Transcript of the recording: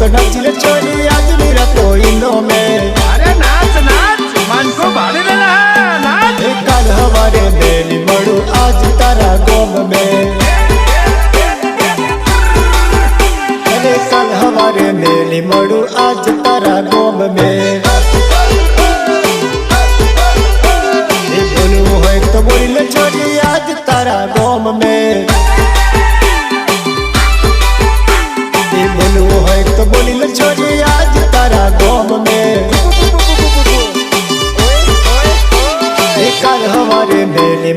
तो नच ले आज मेरा पोइनो में अरे नाच नाच मन को भाले दे रहा नाच। एक हमारे बेली मड़ू आज तारा गोम में अरे काल हमारे बेली मड़ू आज तारा हमारे मेली